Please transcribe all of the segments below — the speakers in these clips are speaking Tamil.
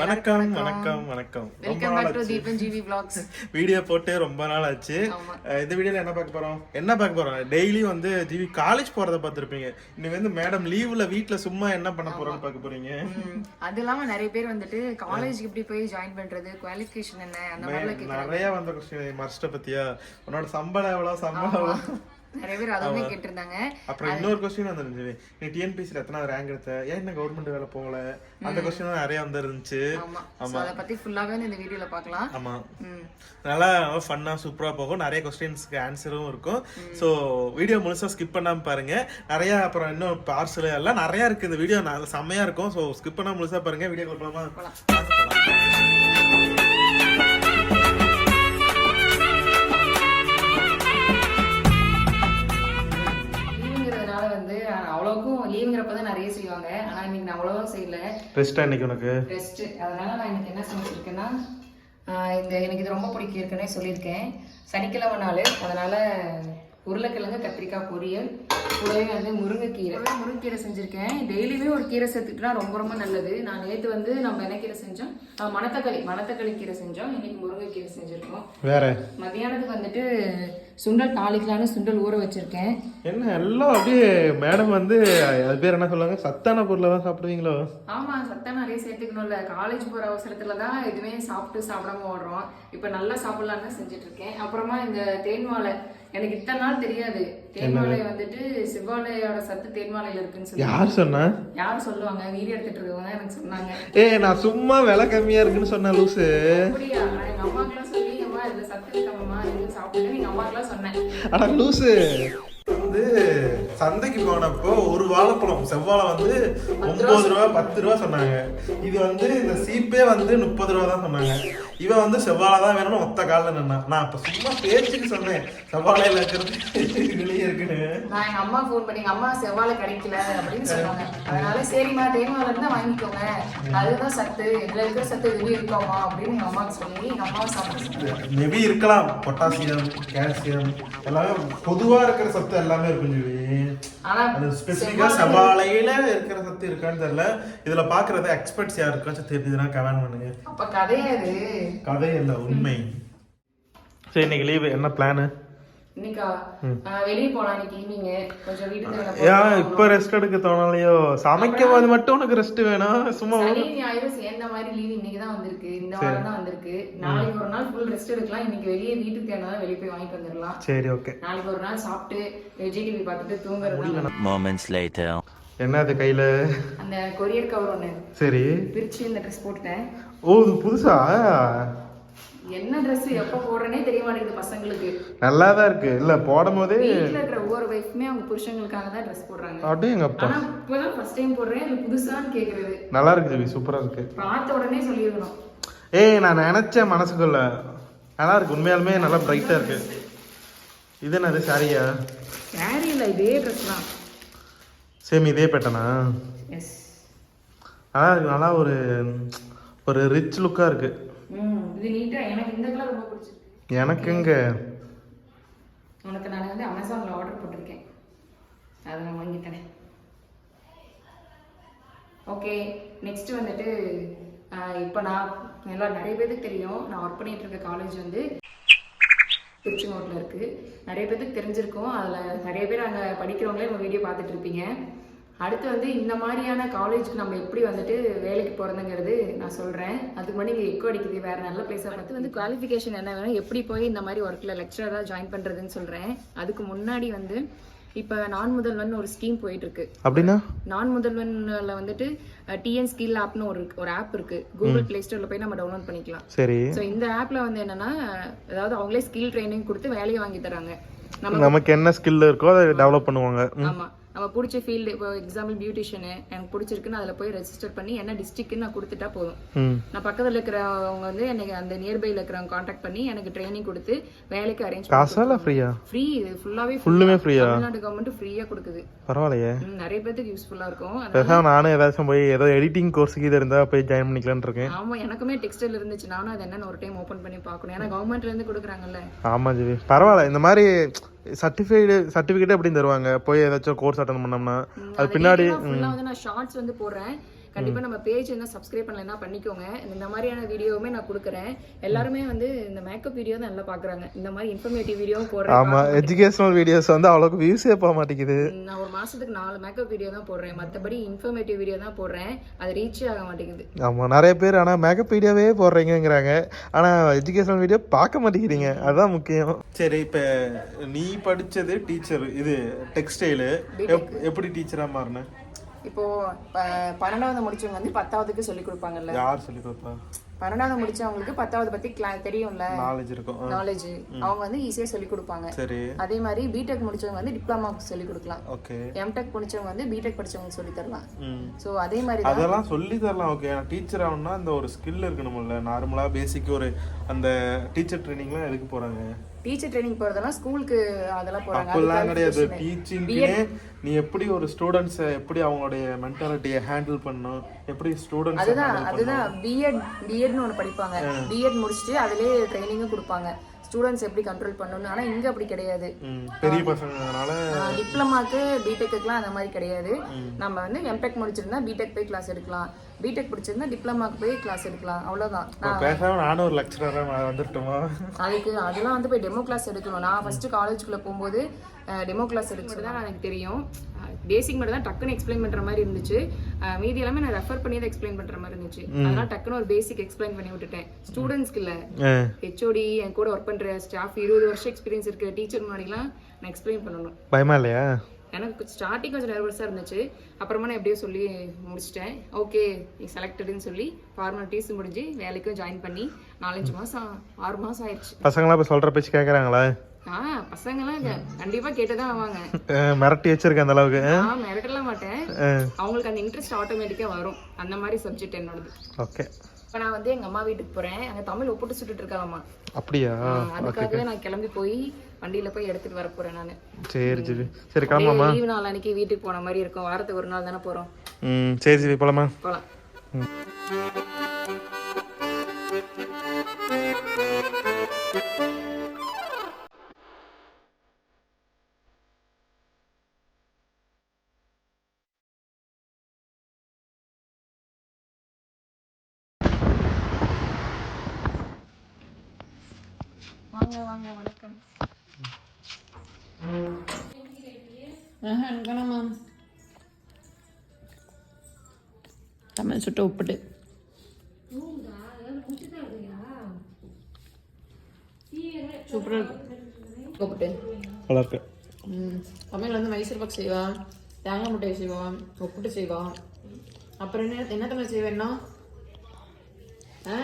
வணக்கம் வணக்கம் வணக்கம். Welcome back to Deepan G vlogs. Video போட்டு ரொம்ப நாள் ஆச்சு இந்த வீடியோல என்ன பார்க்க போறோம்? என்ன பார்க்க போறோம்? டெய்லி வந்து ஜிவி காலேஜ் போறத பார்த்திருப்பீங்க. இன்னைக்கு வந்து மேடம் லீவ்ல வீட்ல சும்மா என்ன பண்ண போறோம்னு பார்க்க போறீங்க? அது இல்லாம நிறைய பேர் வந்துட்டு காலேஜ்க்கு எப்படி போய் ஜாயின் பண்றது? குவாலிஃபிகேஷன் என்ன? அந்த கேக்குறாங்க. நிறைய வந்த கொஸ்டின் மஸ்ட பத்தியா? உன்னோட சம்பளம் எவ்வளவு சம்பளம் நிறைய பேர் அதுவுமே கேட்டிருந்தாங்க. அப்புறம் இன்னொரு கொஸ்டின் வந்துருந்துச்சு. நீ டிஎன்பிசில எத்தனை ரேங்க் எடுத்த? ஏன் என்ன கவர்மெண்ட் வேலை போகல? அந்த கொஸ்டின் நிறைய வந்துருந்துச்சு. ஆமா. அத பத்தி ஃபுல்லாவே இந்த வீடியோல பார்க்கலாம். ஆமா. நல்லா ஃபன்னா சூப்பரா போகும். நிறைய கொஸ்டின்ஸ்க்கு ஆன்சரும் இருக்கும். ஸோ வீடியோ முழுசா ஸ்கிப் பண்ணாம பாருங்க. நிறைய அப்புறம் இன்னும் பார்சல் எல்லாம் நிறைய இருக்கு. இந்த வீடியோ நல்ல செம்மையா இருக்கும். ஸோ ஸ்கிப் பண்ணாம முழுசா பாருங்க. வீடியோ போலாமா லீவுங்கிறப்ப தான் நிறைய செய்வாங்க. ஆனா இன்னைக்கு நான் அவ்வளோவும் செய்யல. ரெஸ்டா இன்னைக்கு உனக்கு? ரெஸ்ட் அதனால நான் இன்னைக்கு என்ன செஞ்சிருக்கேன்னா இந்த எனக்கு இது ரொம்ப பிடிக்கும் ஏற்கனவே சொல்லியிருக்கேன். சனிக்கிழமை நாள். அதனால உருளைக்கிழங்கு கத்திரிக்காய் பொரியல் கூடவே வந்து முருங்கைக்கீரை. முருங்கைக்கீரை செஞ்சிருக்கேன். டெய்லியுமே ஒரு கீரை சேர்த்துக்கிட்டா ரொம்ப ரொம்ப நல்லது. நான் நேற்று வந்து நம்ம என்ன கீரை செஞ்சோம்? மணத்தக்காளி மணத்தக்காளி கீரை செஞ்சோம். இன்னைக்கு முருங்கைக்கீரை செஞ்சிருக்கோம். வேற? மதியானத்துக்கு வந்துட்டு சுண்டல் தாளிக்கலான்னு சுண்டல் ஊற வச்சிருக்கேன். என்ன எல்லாம் அப்படியே மேடம் வந்து அது பேர் என்ன சொல்லுவாங்க? சத்தான பொருளை தான் சாப்பிடுவீங்களோ? ஆமா சத்தம் நிறைய சேர்த்துக்கணும்ல. காலேஜ் போற அவசரத்துல தான் எதுவுமே சாப்பிட்டு சாப்பிடாம ஓடுறோம். இப்ப நல்லா சாப்பிடலாம்னு தான் செஞ்சுட்டு இருக்கேன். அப்புறமா இந்த தேன்வாழை எனக்கு இத்தனை நாள் தெரியாது. தேன்வாழை வந்துட்டு செவ்வாழையோட சத்து தேன்வாழையில இருக்குன்னு சொல்லி யார் சொன்னா? யார் சொல்லுவாங்க? வீடியோ எடுத்துட்டு இருக்கவங்க எனக்கு சொன்னாங்க. ஏய் நான் சும்மா விலை கம்மியா இருக்குன்னு சொன்னேன் லூசு. அப்படியா? எங்க அம்மாக்கெல்லாம் இருக்காமம்மா இது சாப்பிடுன்னு எங்க அம்மாக்கெல்லாம் சொன்னேன். அட லூசு. வந்து சந்தைக்கு போனப்போ ஒரு வாழைப்பழம் செவ்வாழை வந்து ஒன்பது ரூபா பத்து ரூபா சொன்னாங்க. இது வந்து இந்த சீப்பே வந்து முப்பது ரூபா தான் சொன்னாங்க. இவன் வந்து செவ்வாழை தான் வேணும்னு ஒத்த காலில் நின்னா. நான் அப்ப சும்மா பேச்சுக்கு சொன்னேன். செவ்வாழையில இருக்கிறது வெளியே இருக்குன்னு. நான் எங்க அம்மா ஃபோன் பண்ணி எங்க அம்மா செவ்வாழை கிடைக்கல அப்படின்னு சொன்னாங்க. அதனால சரிம்மா தேன்வாழை இருந்தா வாங்கிக்கோங்க. அதுதான் சத்து. இதுல இருக்கிற சத்து இதுலயும் இருக்கோமா அப்படின்னு எங்க அம்மாவுக்கு சொல்லி எங்க அம்மாவை சாப்பிட சொன்னாங்க மேபி இருக்கலாம். பொட்டாசியம் கால்சியம் எல்லாமே பொதுவா இருக்கிற சத்து எல்லாமே இருக்கும் சொல்லி. ஆனா அது ஸ்பெசிஃபிக்கா செவ்வாழையில இருக்கிற சத்து இருக்கான்னு தெரியல. இதுல பாக்குறது எக்ஸ்பர்ட்ஸ் யார் இருக்காச்சும் தெரியுதுன்னா கமெண்ட் பண்ணுங்க. அப்ப கதையாது கதை இல்ல உண்மை. சரி இன்னைக்கு லீவு என்ன பிளானு. இப்ப ரெஸ்ட் எடுக்க தோணலையோ? சமைக்கும் போது மட்டும் உனக்கு ரெஸ்ட் வேணும் சும்மா சேர்ந்த மாதிரி லீவ் இன்னைக்கு தான் வந்திருக்கு. இந்த வாரம் தான் வந்திருக்கு. நாளைக்கு ஒரு நாள் ஃபுல் ரெஸ்ட் எடுக்கலாம். இன்னைக்கு வெளியே வீட்டுக்கு தேவையான வெளியே போய் வாங்கிட்டு வந்துடலாம். சரி ஓகே நாளைக்கு ஒரு நாள் சாப்பிட்டு விஜய் டிவி பார்த்துட்டு தூங்குறது தான் Moments later. என்ன அது கையில? அந்த கொரியர் கவர் ஒண்ணு. சரி. பிரிச்சு இந்த ட்ரெஸ் போட்டுட்டேன். ஓ இது புதுசா? என்ன Dress எப்ப போடுறேனே தெரிய மாட்டேங்குது பசங்களுக்கு. நல்லா தான் இருக்கு. இல்ல போடும் போதே வீட்டுல இருக்கிற ஒவ்வொரு வைஃப்மே அவங்க புருஷங்களுக்காக தான் ட்ரெஸ் போடுறாங்க. அப்படியே எங்க அப்பா. ஆனா இப்பதான் ஃபர்ஸ்ட் டைம் போடுறேன். அது புதுசான்னு கேக்குறது. நல்லா இருக்கு ஜிவி சூப்பரா இருக்கு. பார்த்த உடனே சொல்லிடணும். ஏய் நான் நினைச்சேன் மனசுக்குள்ள. நல்லா இருக்கு. உண்மையாலுமே நல்லா பிரைட்டா இருக்கு. இது என்னது சாரியா சாரி இல்ல இதே ட்ரெஸ் தான். சேம் இதே பேட்டனா எஸ் நல்லா இருக்கு நல்லா ஒரு ஒரு ரிச் லுக்கா இருக்கு. ம் இது நீட்டா எனக்கு இந்த கலர் ரொம்ப பிடிச்சிருக்கு. எனக்கு எங்க? உனக்கு நான் வந்து அமேசான்ல ஆர்டர் போட்டிருக்கேன். அதை நான் வாங்கி தரேன். ஓகே நெக்ஸ்ட் வந்துட்டு இப்போ நான் எல்லாம் நிறைய பேருக்கு தெரியும். நான் ஒர்க் பண்ணிட்டு இருக்க காலேஜ் வந்து திருச்செங்கோட்டில் இருக்குது நிறைய பேருக்கு தெரிஞ்சிருக்கும். அதில் நிறைய பேர் அங்கே படிக்கிறவங்களே நம்ம வீடியோ பார்த்துட்டு இருப்பீங்க. அடுத்து வந்து இந்த மாதிரியான காலேஜுக்கு நம்ம எப்படி வந்துட்டு வேலைக்கு போகிறதுங்கிறது நான் சொல்கிறேன் அதுக்கு முன்னாடி இங்கே எக்கோ அடிக்குது. வேறு நல்ல பிளேஸாக பார்த்து வந்து குவாலிஃபிகேஷன் என்ன வேணும்? எப்படி போய் இந்த மாதிரி ஒர்க்கில் லெக்சராக ஜாயின் பண்ணுறதுன்னு சொல்கிறேன் அதுக்கு முன்னாடி வந்து இப்போ நான் முதல்வன் ஒரு ஸ்கீம் போயிட்டு இருக்கு அப்படின்னா? நான் முதல்வன்ல வந்துட்டு டிஎன் ஸ்கில் ஆப்னு ஒரு ஒரு ஆப் இருக்கு. கூகுள் பிளே ஸ்டோர்ல போய் நம்ம டவுன்லோட் பண்ணிக்கலாம். சரி. ஸோ இந்த ஆப்ல வந்து என்னன்னா அதாவது அவங்களே ஸ்கில் ட்ரைனிங் கொடுத்து வேலையை வாங்கி தராங்க. நமக்கு என்ன ஸ்கில் இருக்கோ அதை டெவலப் பண்ணுவாங்க. ஆமா. நம்ம பிடிச்ச ஃபீல்டு இப்போ எக்ஸாம்பிள் பியூட்டிஷியனு எனக்கு பிடிச்சிருக்குன்னு அதில் போய் ரெஜிஸ்டர் பண்ணி என்ன டிஸ்ட்ரிக்ட்னு நான் கொடுத்துட்டா போதும். நான் பக்கத்தில் இருக்கிறவங்க வந்து எனக்கு அந்த நியர்பைல இருக்கிறவங்க காண்டாக்ட் பண்ணி எனக்கு ட்ரைனிங் கொடுத்து வேலைக்கு அரேஞ்ச் ஃப்ரீயா ஃப்ரீ இது ஃபுல்லாவே ஃபுல்லுமே ஃப்ரீயா தமிழ்நாடு கவர்மெண்ட் ஃப்ரீயா கொடுக்குது. பரவாயில்லையே. நிறைய பேருக்கு யூஸ்ஃபுல்லா இருக்கும். பேசாம நானும் ஏதாச்சும் போய் ஏதோ எடிட்டிங் கோர்ஸுக்கு இது இருந்தா போய் ஜாயின் பண்ணிக்கலாம்னு இருக்கேன். ஆமா எனக்குமே டெக்ஸ்டைல் இருந்துச்சு. நானும் அது என்னன்னு ஒரு டைம் ஓபன் பண்ணி பார்க்கணும். ஏன்னா கவர்மெண்ட்ல இருந்து கொடுக்குறாங்கல்ல. ஆமா ஜிவி. பரவாயில்ல. இந்த மாதிரி சர்டிஃபைடு சர்டிஃபிகேட் எப்படி தருவாங்க? போய் ஏதாச்சும் கோர்ஸ் அட்டன் பண்ணோம்னா. அது பின்னாடி நான் ஷார்ட்ஸ் வந்து போடுறேன். கண்டிப்பா நம்ம பேஜ் என்ன சப்ஸ்கிரைப் பண்ணலைன்னா பண்ணிக்கோங்க. இந்த மாதிரியான வீடியோவுமே நான் கொடுக்குறேன். எல்லாருமே வந்து இந்த மேக்கப் வீடியோ தான் நல்லா பாக்குறாங்க இந்த மாதிரி இன்ஃபர்மேட்டிவ் வீடியோவும் போடுறேன். ஆமா எஜுகேஷனல் வீடியோஸ் வந்து அவ்வளோக்கு வியூஸே போக மாட்டேங்குது. நான் ஒரு மாசத்துக்கு நாலு மேக்கப் வீடியோ தான் போடுறேன். மத்தபடி இன்ஃபர்மேட்டிவ் வீடியோ தான் போடுறேன். அது ரீச்சே ஆக மாட்டேங்குது. ஆமா நிறைய பேர் ஆனா மேக்கப் வீடியோவே போடுறீங்கங்கிறாங்க. ஆனா எஜுகேஷனல் வீடியோ பார்க்க மாட்டேங்கிறீங்க. அதுதான் முக்கியம். சரி இப்ப நீ படிச்சது டீச்சர் இது டெக்ஸ்டைலு எப்படி டீச்சரா மாறின? இப்போ பன்னெண்டாவது முடிச்சவங்க வந்து பத்தாவதுக்கு சொல்லி கொடுப்பாங்கல்ல? யார் சொல்லி கொடுப்பா? பன்னெண்டாவது முடிச்சவங்களுக்கு பத்தாவது பத்தி தெரியும்ல? நாலேஜ் இருக்கும். நாலேஜ் அவங்க வந்து ஈஸியா சொல்லி கொடுப்பாங்க. சரி. அதே மாதிரி பிடெக் முடிச்சவங்க வந்து டிப்ளமாக்கு சொல்லி கொடுக்கலாம். ஓகே. எம்டெக் முடிச்சவங்க வந்து பிடெக் படிச்சவங்க சொல்லி தரலாம். ஸோ அதே மாதிரி அதெல்லாம் சொல்லி தரலாம். ஓகே டீச்சர் ஆகணும்னா அந்த ஒரு ஸ்கில் இருக்கணும்ல நார்மலா பேசிக் ஒரு அந்த டீச்சர் ட்ரைனிங்லாம் எதுக்கு போறாங்க? டீச்சர் ட்ரைனிங் போறதெல்லாம் ஸ்கூலுக்கு அதெல்லாம் போறாங்க. அப்பெல்லாம் கிடையாது. டீச்சிங்னே நீ எப்படி ஒரு ஸ்டூடெண்ட்ஸை எப்படி அவங்களுடைய மென்டாலிட்டியை ஹேண்டில் பண்ணணும்? எப்படி ஸ்டூடெண்ட்ஸ் அதுதான் அதுதான் பிஎட் பிஎட்னு ஒன்று படிப்பாங்க. பிஎட் முடிச்சுட்டு அதுலயே ட்ரைனிங்கும் கொடுப்பாங்க. ஸ்டூடெண்ட்ஸ் எப்படி கண்ட்ரோல் பண்ணணும்னு ஆனா இங்க அப்படி கிடையாது. பெரிய பசங்கனால டிப்ளமாக்கு பிடெக்குலாம் அந்த மாதிரி கிடையாது. நம்ம வந்து எம்டெக் முடிச்சிருந்தா பிடெக் போய் கிளாஸ் எடுக்கலாம். பிடெக் முடிச்சிருந்தா டிப்ளமாக்கு போய் கிளாஸ் எடுக்கலாம். அவ்வளவுதான். இப்போ பேசாம நானும் ஒரு லெக்சரராக வந்துட்டுமா? அதுக்கு அதெல்லாம் வந்து போய் டெமோ கிளாஸ் எடுக்கணும். நான் ஃபர்ஸ்ட் காலேஜ்குள்ள போகும்போது டெமோ கிளாஸ் எடுத்து தான் எனக்கு தெரியும். பேசிக் மட்டும் தான் டக்குன்னு எக்ஸ்பிளைன் பண்ற மாதிரி இருந்துச்சு. மீதி எல்லாமே நான் ரெஃபர் பண்ணி தான் எக்ஸ்பிளைன் பண்ற மாதிரி இருந்துச்சு. அதனால டக்குன்னு ஒரு பேசிக் எக்ஸ்பிளைன் பண்ணி விட்டுட்டேன். ஸ்டூடெண்ட்ஸ்க்கு இல்ல. ஹெச்ஓடி என் கூட ஒர்க் பண்ற ஸ்டாஃப் இருபது வருஷம் எக்ஸ்பீரியன்ஸ் இருக்க. டீச்சர் முன்னாடிலாம் நான் எக்ஸ்பிளைன் பண்ணணும். பயமா இல்லையா? எனக்கு ஸ்டார்டிங் கொஞ்சம் நர்வஸாக இருந்துச்சு. அப்புறமா நான் எப்படியோ சொல்லி முடிச்சிட்டேன். ஓகே நீ செலக்டடுன்னு சொல்லி ஃபார்மாலிட்டிஸ் முடிஞ்சு வேலைக்கும் ஜாயின் பண்ணி நாலஞ்சு மாதம் ஆறு மாதம் ஆயிடுச்சு. பசங்களாம் இப்போ சொல்ற பேச்சு கேட்குறாங்களா ஆ பசங்கெல்லாம் இங்க கண்டிப்பா கேட்டுதான் ஆவாங்க. மிரட்டி வச்சிருக்கேன் அந்த அளவுக்கு. நான் மிரட்டலாம் மாட்டேன். அவங்களுக்கு அந்த இன்ட்ரெஸ்ட் ஆட்டோமேட்டிக்கா வரும். அந்த மாதிரி சப்ஜெக்ட் என்னோடது. ஓகே இப்போ நான் வந்து எங்க அம்மா வீட்டுக்கு போறேன். அங்க தமிழ் ஒப்புட்டு சுட்டுட்டு இருக்காங்கம்மா. அப்படியா? அதுக்காகவே நான் கிளம்பி போய் வண்டியில போய் எடுத்துட்டு வர போறேன் நான். சரி சரி சரி கிளம்பாமா லீவு நாள் அன்னைக்கு வீட்டுக்கு போன மாதிரி இருக்கும். வாரத்துக்கு ஒரு நாள் தானே போறோம். ம் சரி சரி போலாமா? போலாம். வாங்க வாங்க வணக்கம். மேம் தமிழ் சுட்டு உப்புட்டு. சூப்பராக இருக்கும் உப்புட்டு. நல்லா இருக்கு தமிழ் வந்து மைசூர் பாக் செய்வான் தேங்காய் மிட்டாய் செய்வான் உப்புட்டு செய்வான் அப்புறம் என்ன என்ன தமிழ் செய்வேன்னா ஆ?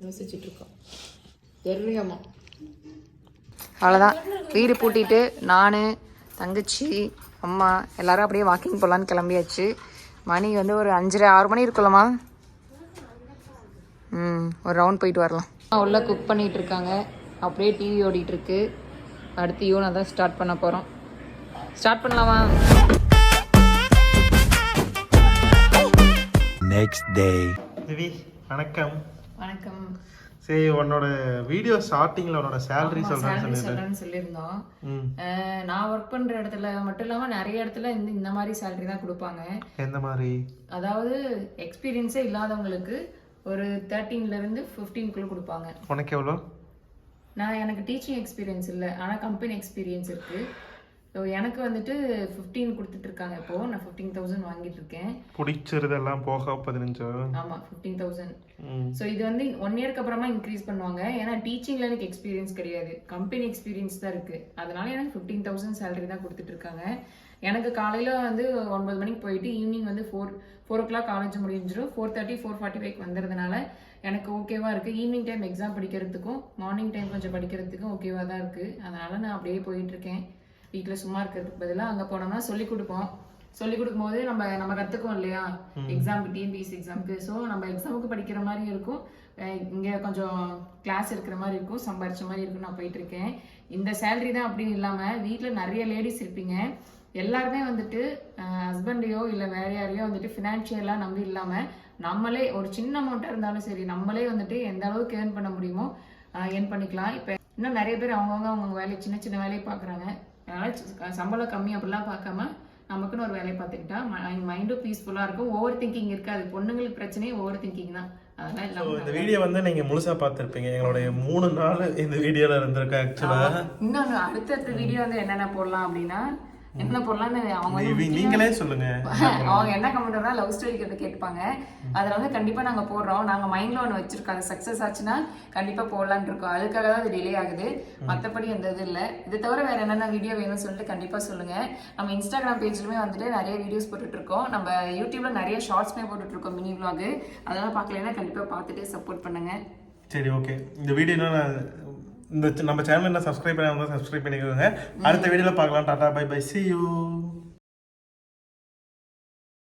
யோசிச்சுட்டு இருக்கோம். தெரியலையாம்மா அவ்வளோதான் வீடு பூட்டிட்டு நான் தங்கச்சி அம்மா எல்லாரும் அப்படியே வாக்கிங் போகலான்னு கிளம்பியாச்சு. மணி வந்து ஒரு அஞ்சரை ஆறு மணி இருக்குல்லம்மா. ம் ஒரு ரவுண்ட் போயிட்டு வரலாம். உள்ள குக் பண்ணிட்டு இருக்காங்க. அப்படியே டிவி ஓடிட்டு இருக்கு. அடுத்து யூனா தான் ஸ்டார்ட் பண்ண போகிறோம் ஸ்டார்ட் பண்ணலாமா? Next day. திவி வணக்கம். வணக்கம். சரி உன்னோட வீடியோ ஸ்டார்டிங்ல உன்னோட சேலரி சொல்றேன்னு சொல்லியிருந்தோம். நான் ஒர்க் பண்ற இடத்துல மட்டும் இல்லாம நிறைய இடத்துல இந்த இந்த மாதிரி சேலரி தான் கொடுப்பாங்க. எந்த மாதிரி? அதாவது எக்ஸ்பீரியன்ஸே இல்லாதவங்களுக்கு ஒரு தேர்ட்டீன்ல இருந்து ஃபிஃப்டீன்குள்ள கொடுப்பாங்க. உனக்கு எவ்வளோ? நான் எனக்கு டீச்சிங் எக்ஸ்பீரியன்ஸ் இல்லை ஆனால் கம்பெனி எக்ஸ்பீரியன்ஸ் இருக்கு. ஸோ எனக்கு வந்துட்டு ஃபிஃப்டீன் கொடுத்துட்டு இருக்காங்க இப்போ. நான் ஃபிஃப்டீன் தௌசண்ட் வாங்கிட்டு இருக்கேன் பிடிச்சிருதெல்லாம் போக பதினஞ்சு? ஆமா ஃபிஃப்டீன் தௌசண்ட் ஸோ இது வந்து ஒன் இயர்க்கு அப்புறமா இன்க்ரீஸ் பண்ணுவாங்க. ஏன்னா டீச்சிங்ல எனக்கு எக்ஸ்பீரியன்ஸ் கிடையாது. கம்பெனி எக்ஸ்பீரியன்ஸ் தான் இருக்கு. அதனால எனக்கு ஃபிஃப்டீன் தௌசண்ட் சேலரி தான் கொடுத்துட்டு இருக்காங்க எனக்கு காலையில வந்து ஒன்பது மணிக்கு போயிட்டு ஈவினிங் வந்து four four o'clock college முடிஞ்சிடும் four thirty four forty five வந்துறதுனால எனக்கு ஓகேவா இருக்கு. ஈவினிங் டைம் எக்ஸாம் படிக்கிறதுக்கும் மார்னிங் டைம் கொஞ்சம் படிக்கிறதுக்கும் ஓகேவா தான் இருக்கு. அதனால நான் அப்படியே போயிட்டு இருக்கேன் வீட்டில் சும்மா இருக்கிறதுக்கு பதிலாக அங்கே போனோம்னா சொல்லி கொடுப்போம். சொல்லி கொடுக்கும்போது நம்ம நம்ம கற்றுக்குவோம் இல்லையா? எக்ஸாமுக்கு டிஎன்பிஎஸ்சி எக்ஸாமுக்கு ஸோ நம்ம எக்ஸாமுக்கு படிக்கிற மாதிரி இருக்கும். இங்க கொஞ்சம் கிளாஸ் இருக்கிற மாதிரி இருக்கும். சம்பாரிச்ச மாதிரி இருக்கும். நான் போயிட்டு இருக்கேன். இந்த சேலரி தான் அப்படின்னு இல்லாம வீட்ல நிறைய லேடிஸ் இருப்பீங்க. எல்லாருமே வந்துட்டு ஹஸ்பண்டையோ இல்ல வேற யாரையோ வந்துட்டு ஃபினான்ஷியலா நம்பி இல்லாம நம்மளே ஒரு சின்ன அமௌண்ட்டாக இருந்தாலும் சரி நம்மளே வந்துட்டு எந்த அளவுக்கு ஏர்ன் பண்ண முடியுமோ ஏர்ன் பண்ணிக்கலாம். இப்போ இன்னும் நிறைய பேர் அவங்கவுங்க அவங்கவுங்க வேலையை சின்ன சின்ன வேலையை பார்க்குறாங்க. அதனால சம்பளம் கம்மி அப்படிலாம் பார்க்காம நமக்குன்னு ஒரு வேலையை பார்த்துக்கிட்டா மைண்டும் பீஸ்ஃபுல்லாக இருக்கும். ஓவர் திங்கிங் இருக்காது. பொண்ணுங்களுக்கு பிரச்சனையே ஓவர் திங்கிங் தான். இந்த வீடியோ வந்து நீங்க முழுசா பார்த்துருப்பீங்க. எங்களுடைய மூணு நாள் இந்த வீடியோல இருந்திருக்கேன் ஆக்சுவலா இன்னொன்று அடுத்தடுத்த வீடியோ வந்து என்னென்ன போடலாம் அப்படின்னா என்ன போடலாம்னு அவங்க நீங்களே சொல்லுங்க. அவங்க என்ன கமெண்ட்னா லவ் ஸ்டோரி கிட்ட கேட்பாங்க அதில் வந்து கண்டிப்பாக நாங்கள் போடுறோம். நாங்கள் மைண்டில் ஒன்று வச்சிருக்கோம். அது சக்ஸஸ் ஆச்சுன்னா கண்டிப்பாக போடலான்னு இருக்கோம். அதுக்காக தான் அது டிலே ஆகுது. மற்றபடி எந்த இது இல்லை. இது தவிர வேறு என்னென்ன வீடியோ வேணும்னு சொல்லிட்டு கண்டிப்பாக சொல்லுங்கள் நம்ம இன்ஸ்டாகிராம் பேஜ்லையுமே வந்துட்டு நிறைய வீடியோஸ் போட்டுட்டு இருக்கோம். நம்ம யூடியூப்ல நிறைய ஷார்ட்ஸ்மே போட்டுட்டு இருக்கோம் மினி vlog. அதெல்லாம் பார்க்கலைன்னா கண்டிப்பாக பார்த்துட்டு சப்போர்ட் பண்ணுங்க. சரி ஓகே இந்த வீடியோ இந்த நம்ம சேனல் என்ன சப்ஸ்கிரைப் பண்ணாமல் சப்ஸ்கிரைப் பண்ணிக்கோங்க. அடுத்த வீடியோல பார்க்கலாம். Tata bye bye. See you.